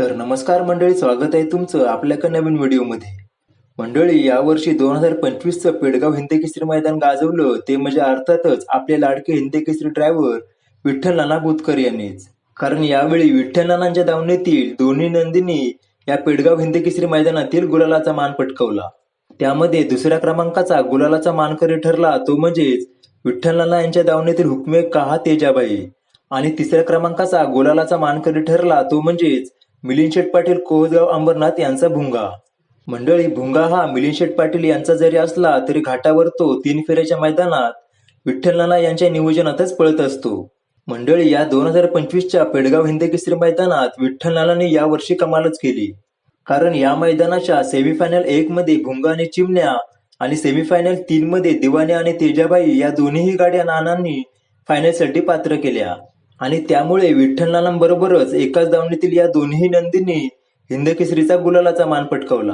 तर नमस्कार मंडळी स्वागत आहे तुमचं आपल्या एका नवीन व्हिडिओमध्ये. मंडळी यावर्षी दोन हजार पंचवीसचं पेडगाव हिंदी केसरी मैदान गाजवलं ते म्हणजे अर्थातच आपले लाडके हिंदी केसरी ड्रायव्हर विठ्ठल नाना बुतकर यांनीच. कारण यावेळी विठ्ठल नानांच्या धावणीतील दोन्ही नंदिनी या पेडगाव हिंदी केसरी मैदानातील गुलालाचा मान पटकवला. त्यामध्ये दुसऱ्या क्रमांकाचा गुलालाचा मानकरी ठरला तो म्हणजेच विठ्ठल नाना यांच्या दावणीतील हुकमे कहा तेजाबाई. आणि तिसऱ्या क्रमांकाचा गुलालाचा मानकरी ठरला तो म्हणजेच मिलिंद शेठ पाटील कोळगाव अंबरनाथ यांचा भुंगा. मंडळी भुंगा हा मिलिंद शेठ पाटील यांचा जरी असला तरी घाटावर तो तीन फेऱ्याच्या मैदानात विठ्ठल नाना यांच्या नियोजनातच पळत असतो. मंडळी या दोन हजार पंचवीसच्या पेडगाव हिंदी केसरी मैदानात विठ्ठल नानाने यावर्षी कमालच केली. कारण या मैदानाच्या सेमीफायनल एक मध्ये भुंगा आणि चिमण्या आणि सेमीफायनल तीन मध्ये दिवाने आणि तेजाबाई या दोन्हीही गाड्या नानांनी फायनलसाठी पात्र केल्या. आणि त्यामुळे विठ्ठल नानांबरोबरच एकाच दावणीतील या दोन्ही नंदींनी हिंदकेसरीचा गुलालाचा मान पटकावला.